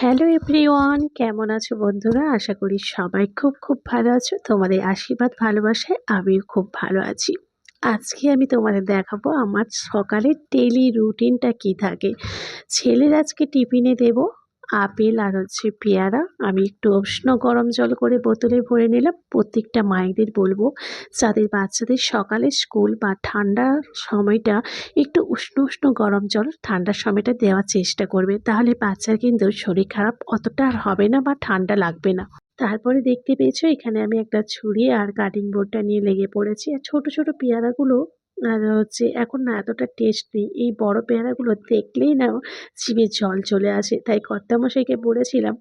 Hello everyone, কেমন আছো বন্ধুরা? আশা করি সবাই খুব খুব ভালো আছো। তোমাদের আশীর্বাদ, ভালোবাসায় আমিও খুব ভালো আছি। আজকে আমি তোমাদের দেখাবো আমার সকালের ডেলি রুটিনটা কি থাকে। ছেলের আজকে টিফিনে দেব আপেল আর হচ্ছে পেয়ারা। আমি একটু উষ্ণ গরম জল করে বোতলে ভরে নিলাম। প্রত্যেকটা মায়েদের বলব, যাদের বাচ্চাদের সকালে স্কুল বা ঠান্ডার সময়টা একটু উষ্ণ উষ্ণ গরম জল, ঠান্ডার সময়টা দেওয়ার চেষ্টা করবে। তাহলে বাচ্চার কিন্তু শরীর খারাপ অতটা আর হবে না বা ঠান্ডা লাগবে না। তারপরে দেখতে পেয়েছ, এখানে আমি একটা ছুরি আর কাটিং বোর্ডটা নিয়ে লেগে পড়েছি। আর ছোট ছোট পেয়ারাগুলো আর হচ্ছে এখন না এতটা টেস্ট নেই। এই বড় পেয়ারাগুলো দেখলেই না জিভে জল চলে আসে। তাই কর্তামশাইকে বলেছিলাম,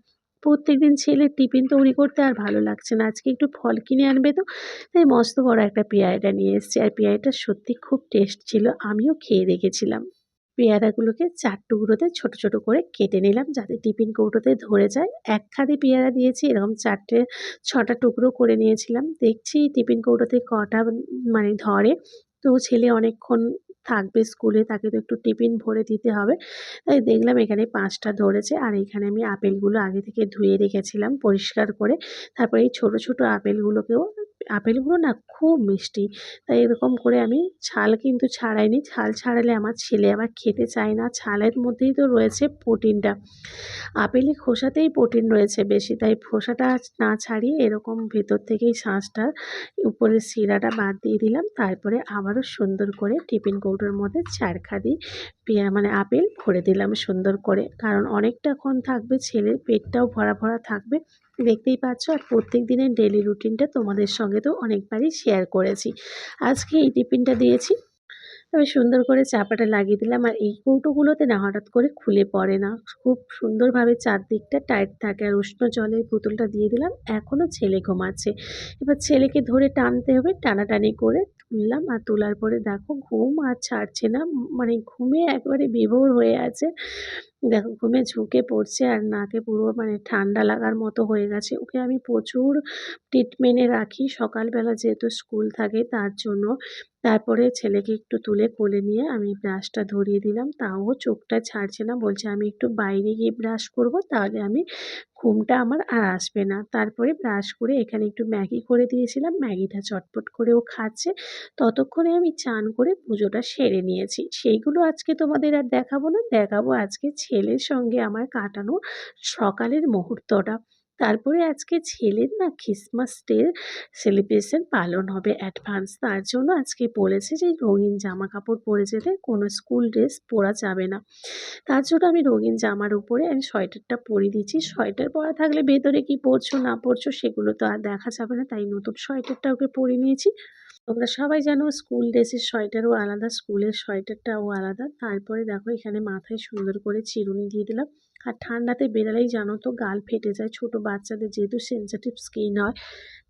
প্রত্যেকদিন ছেলের টিফিন তৈরি করতে আর ভালো লাগছে না। আজকে একটু ফল কিনে আনবে তো? তাই মস্ত বড় একটা পেয়ারাটা নিয়ে এসেছি। আর পেয়ারাটা সত্যি খুব টেস্ট ছিল, আমিও খেয়ে দেখেছিলাম। পেয়ারাগুলোকে চার টুকরোতে ছোট ছোট করে কেটে নিলাম যাতে টিফিন কৌটোতে ধরে যায়। এক খাদি পেয়ারা দিয়েছি, এরকম চারটে, ছটা টুকরো করে নিয়েছিলাম। দেখছি টিফিন কৌটোতে কটা মানে ধরে। তো ছেলে অনেকক্ষণ থাকবে স্কুলে তাকে তো একটু টিফিন ভরে দিতে হবে। তাই দেখলাম এখানে পাঁচটা ধরেছে, আর এখানে আমি আপেলগুলো আগে থেকে ধুয়ে রেখেছিলাম পরিষ্কার করে। তারপরে এই ছোটো ছোটো আপেলগুলোকেও আপেলগুলো না খুব মিষ্টি। তাই এরকম করে আমি ছাল কিন্তু ছাড়াইনি। ছাল ছাড়ালে আমার ছেলে আবার খেতে চায় না। ছালের মধ্যেই তো রয়েছে প্রোটিনটা। আপেলে খোসাতেই প্রোটিন রয়েছে বেশি। তাই খোসাটা না ছাড়িয়ে এরকম ভেতর থেকেই শাঁসটার উপরের শিরাটা বাদ দিয়ে দিলাম। তারপরে আবারও সুন্দর করে টিফিন কৌটোর মধ্যে চারখাদি পেয়া মানে আপেল ভরে দিলাম সুন্দর করে। কারণ অনেকটাক্ষণ থাকবে ছেলের পেটটাও ভরা ভরা থাকবে। দেখতেই পাচ্ছ আর প্রত্যেক দিনের ডেলি রুটিনটা তোমাদের সঙ্গে তো অনেকবারই শেয়ার করেছি। আজকে এই টিফিনটা দিয়েছি। তবে সুন্দর করে চাপাটা লাগিয়ে দিলাম আর এই কৌটোগুলোতে না হঠাৎ করে খুলে পড়ে না। খুব সুন্দরভাবে চারদিকটা টাইট থাকে আর উষ্ণ জলের বোতলটা দিয়ে দিলাম। এখনও ছেলে ঘুমাচ্ছে। এবার ছেলেকে ধরে টানতে হবে, টানাটানি করে তুললাম আর তোলার পরে দেখো ঘুম আর ছাড়ছে না মানে ঘুমে একবারে বিভোর হয়ে আছে। দেখো ঘুমে ঝুঁকে পড়ছে আর নাকে পুরো মানে ঠান্ডা লাগার মতো হয়ে গেছে। ওকে আমি প্রচুর ট্রিটমেন্টে রাখি। সকালবেলা যেহেতু স্কুল থাকে তার জন্য। তারপরে ছেলেকে একটু তুলে কোলে নিয়ে আমি ব্রাশটা ধরিয়ে দিলাম। তাও চোখটা ছাড়ছে না। বলছে, আমি একটু বাইরে গিয়ে ব্রাশ করব, তাহলে আমি ঘুমটা আমার আর আসবে না। তারপরে ব্রাশ করে এখানে একটু ম্যাগি করে দিয়েছিলাম। ম্যাগিটা চটপট করে ও খাচ্ছে। ততক্ষণে আমি চান করে পুজোটা সেরে নিয়েছি। সেইগুলো আজকে তোমাদের আর দেখাবো না। দেখাবো আজকে ছেলের সঙ্গে আমার কাটানো সকালের মুহূর্তটা। তারপরে আজকে ছেলের না খ্রিসমাস ডে সেলিব্রেশন পালন হবে অ্যাডভান্স তার জন্য আজকে বলেছে যে রঙিন জামা কাপড় পরে যেতে কোনো স্কুল ড্রেস পরা যাবে না। তার জন্য আমি রঙিন জামার উপরে আমি সোয়েটারটা পরিয়ে দিচ্ছি। সোয়েটার পরা থাকলে ভেতরে কি পরছো, না পরছো সেগুলো তো আর দেখা যাবে না। তাই নতুন সোয়েটারটা ওকে পরে নিয়েছি। তোমরা সবাই জানো স্কুল ড্রেসের সোয়েটারও আলাদা স্কুলের সোয়েটারটাও আলাদা। তারপরে দেখো এখানে মাথায় সুন্দর করে চিরুনি দিয়ে দিলাম। আর ঠান্ডাতে বেরালেই জানো তো গাল ফেটে যায়। ছোট বাচ্চাদের যেহেতু সেন্সিটিভ স্কিন হয়,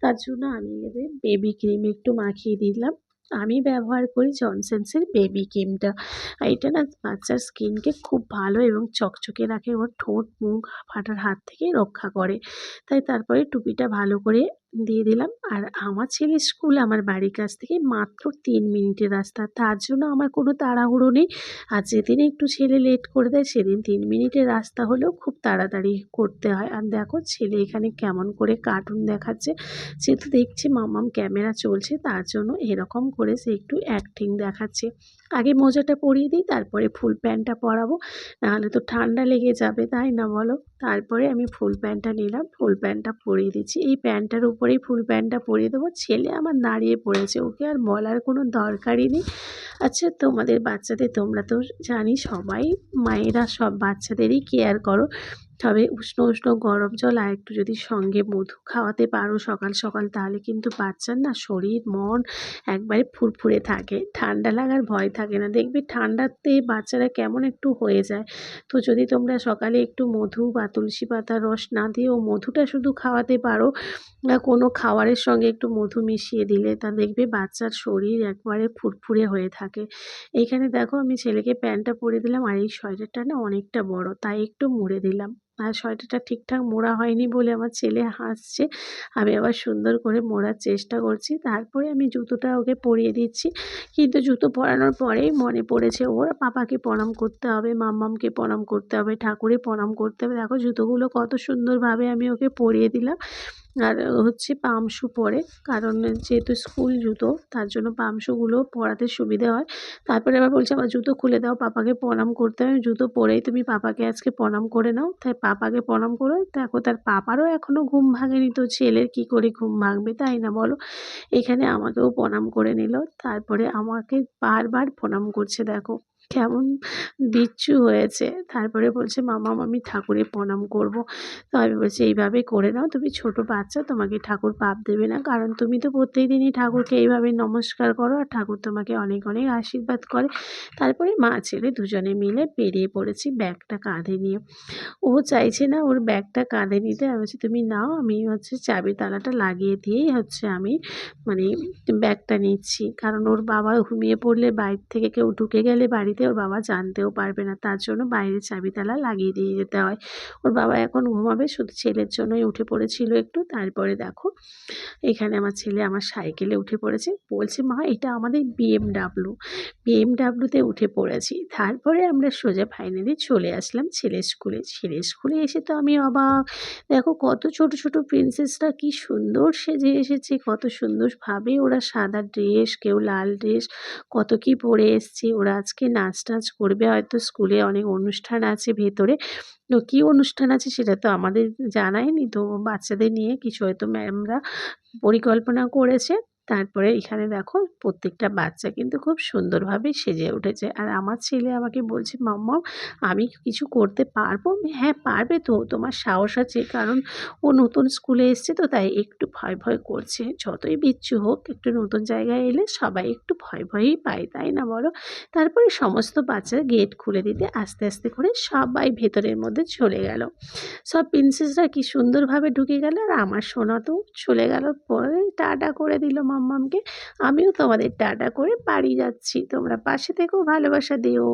তার জন্য আমি এদের বেবি ক্রিম একটু মাখিয়ে দিলাম। আমি ব্যবহার করি জনসেন্সের বেবি ক্রিমটা এটা না বাচ্চার স্কিনকে খুব ভালো এবং চকচকে রাখে এবং ঠোঁট, মুখ, ফাটার হাত থেকে রক্ষা করে। তাই তারপরে টুপিটা ভালো করে দিয়ে দিলাম। আর আমার ছেলের স্কুল আমার বাড়ির কাছ থেকে মাত্র তিন মিনিটের রাস্তা। তার জন্য আমার কোনো তাড়াহুড়ো নেই। আর যেদিন একটু ছেলে লেট করে দেয়, সেদিন তিন মিনিটের রাস্তা হলেও খুব তাড়াতাড়ি করতে হয়। আর দেখো ছেলে এখানে কেমন করে কার্টুন দেখাচ্ছে। যেহেতু দেখছি মামাম ক্যামেরা চলছে। তার জন্য এরকম করে সে একটু অ্যাক্টিং দেখাচ্ছে। আগে মোজাটা পরিয়ে দিই, তারপরে ফুল প্যান্টটা পরাবো। নাহলে তো ঠান্ডা লেগে যাবে, তাই না বলো? তারপরে আমি ফুল প্যান্টটা নিলাম, ফুল প্যান্টটা পরিয়ে দিচ্ছি। এই প্যান্টটার উপরেই ফুল প্যান্টটা পরিয়ে দেবো। ছেলে আমার দাঁড়িয়ে পড়েছে, ওকে আর বলার কোনো দরকারই নেই। আচ্ছা তোমাদের বাচ্চাদের তোমরা তো জানি সবাই, মায়েরা সব বাচ্চাদেরই কেয়ার করো। তবে উষ্ণ উষ্ণ গরম জল আর একটু যদি সঙ্গে মধু খাওয়াতে পারো সকাল সকাল, তাহলে কিন্তু বাচ্চার না শরীর, মন একবারে ফুরফুরে থাকে। ঠান্ডা লাগার ভয় থাকে না। দেখবি ঠান্ডাতে বাচ্চারা কেমন একটু হয়ে যায়। তো যদি তোমরা সকালে একটু মধু বা তুলসী পাতার রস না দিয়েও মধুটা শুধু খাওয়াতে পারো বা কোনো খাবারের সঙ্গে একটু মধু মিশিয়ে দিলে, তা দেখবে বাচ্চার শরীর একবারে ফুরফুরে হয়ে থাকে। এইখানে দেখো আমি ছেলেকে প্যান্টটা পরে দিলাম আর এই সোয়েটারটা না অনেকটা বড়, তাই একটু মুড়ে দিলাম। আর সোয়েটারটা ঠিকঠাক মোড়া হয়নি বলে আমার ছেলে হাসছে। আমি আবার সুন্দর করে মোড়ার চেষ্টা করছি। তারপরে আমি জুতোটা ওকে পরিয়ে দিচ্ছি। কিন্তু জুতো পরানোর পরেই মনে পড়েছে ওর পাপাকে প্রণাম করতে হবে, মাম্মামকে প্রণাম করতে হবে ঠাকুরে প্রণাম করতে হবে। দেখো জুতোগুলো কত সুন্দরভাবে আমি ওকে পরিয়ে দিলাম। আর হচ্ছে পামশু পরে। কারণ, যেহেতু স্কুল জুতো, তার জন্য পামশুগুলো পরাতে সুবিধে হয়। তারপরে আবার বলছে, আমার জুতো খুলে দাও, পাপাকে প্রণাম করতে হবে। জুতো পরেই তুমি পাপাকে আজকে প্রণাম করে নাও। তাই পাপাকে প্রণাম করে, দেখো তার পাপারও এখনও ঘুম ভাঙেনি তো, ছেলের কি করে ঘুম ভাঙবে তাই না বলো? এখানে আমাকেও প্রণাম করে নিল। তারপরে আমাকে বারবার প্রণাম করছে, দেখো। কেমন বিচ্ছু হয়েছে। তারপরে বলছে, মামা, আমি ঠাকুরে প্রণাম করব। তো আমি বলছি, এইভাবে করে নাও, তুমি ছোট বাচ্চা, তোমাকে ঠাকুর পাপ দেবে না। কারণ তুমি তো প্রত্যেক দিনই ঠাকুরকে এইভাবে নমস্কার করো আর ঠাকুর তোমাকে অনেক অনেক আশীর্বাদ করে। তারপরে মা ছেলে দুজনে মিলে বেরিয়ে পড়েছি ব্যাগটা কাঁধে নিয়ে। ও চাইছে না ওর ব্যাগটা কাঁধে নিতে। আমি বলছি, তুমি নাও, আমি হচ্ছে চাবি তালাটা লাগিয়ে দিয়েই হচ্ছে আমি মানে ব্যাগটা নিচ্ছি। কারণ ওর বাবা ঘুমিয়ে পড়লে বাইরে থেকে কেউ ঢুকে গেলে বাড়িতে ওর বাবা জানতেও পারবে না। তার জন্য বাইরে চাবি তালা লাগিয়ে দিয়ে যেতে হয়। ওর বাবা এখন ঘুমাবে, শুধু ছেলের জন্যই উঠে পড়েছিল একটু। তারপরে দেখো, এখানে আমার ছেলে আমার সাইকেলে উঠে পড়েছে। বলছে, মা, এটা আমাদের বিএমডাব্লু বিএমডাব্লুতে উঠে পড়েছি। তারপরে আমরা সোজা ফাইনালি চলে আসলাম ছেলের স্কুলে। ছেলের স্কুলে এসে তো আমি অবাক। দেখো, কত ছোট ছোট প্রিন্সেসরা কি সুন্দর সেজে এসেছে। কত সুন্দরভাবে ওরা সাদা ড্রেস, কেউ লাল ড্রেস, কত কি পরে এসছে। ওরা আজকে নাচ টাচ করবে, হয়তো স্কুলে অনেক অনুষ্ঠান আছে ভেতরে। তো কী অনুষ্ঠান আছে সেটা তো আমাদের জানায়নি, তো বাচ্চাদের নিয়ে কিছু হয়তো ম্যামরা পরিকল্পনা করেছে। তারপরে এখানে দেখো প্রত্যেকটা বাচ্চা কিন্তু খুব সুন্দরভাবে সেজে উঠেছে। আর আমার ছেলে আমাকে বলছে, মাম্মা, আমি কিছু করতে পারব? হ্যাঁ পারবে তো, তোমার সাহস আছে, কারণ ও নতুন স্কুলে এসছে তো, তাই একটু ভয় ভয় করছে। যতই বিচ্ছু হোক, একটু নতুন জায়গায় এলে সবাই একটু ভয় ভয়ই পায়, তাই না বলো? তারপরে সমস্ত বাচ্চারা গেট খুলে দিতে আস্তে আস্তে করে সবাই ভেতরের মধ্যে চলে গেল। সব প্রিন্সেসরা কি সুন্দরভাবে ঢুকে গেল, আর আমার সোনা তো চলে গেল, পরে টাটা করে দিল মাম্মামকে আমিও তোমাদের টাটা করে বাড়ি যাচ্ছি। তোমরা পাশে থেকেও ভালোবাসা দিও।